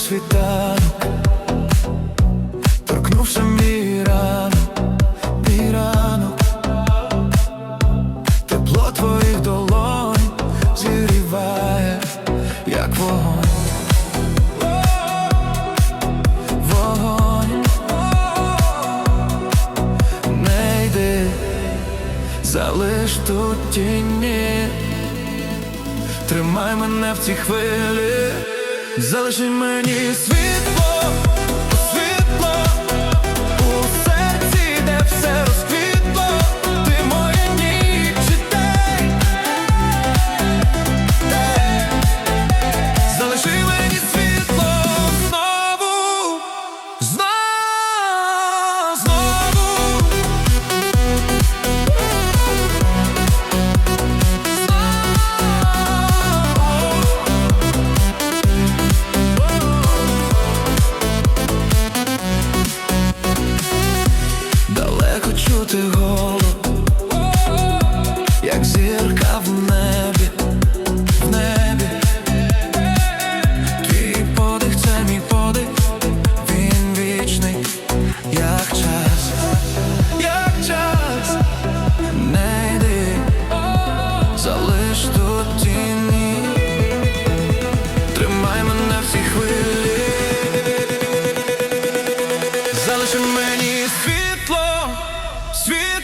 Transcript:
світанок, торкнувши мій ранок, мій ранок, тепло твоїх долонь зігріває, як вогонь. Вогонь. Не йди, залиш тут тіні, тримай мене в цій хвилі, залиши мені світло, Sweet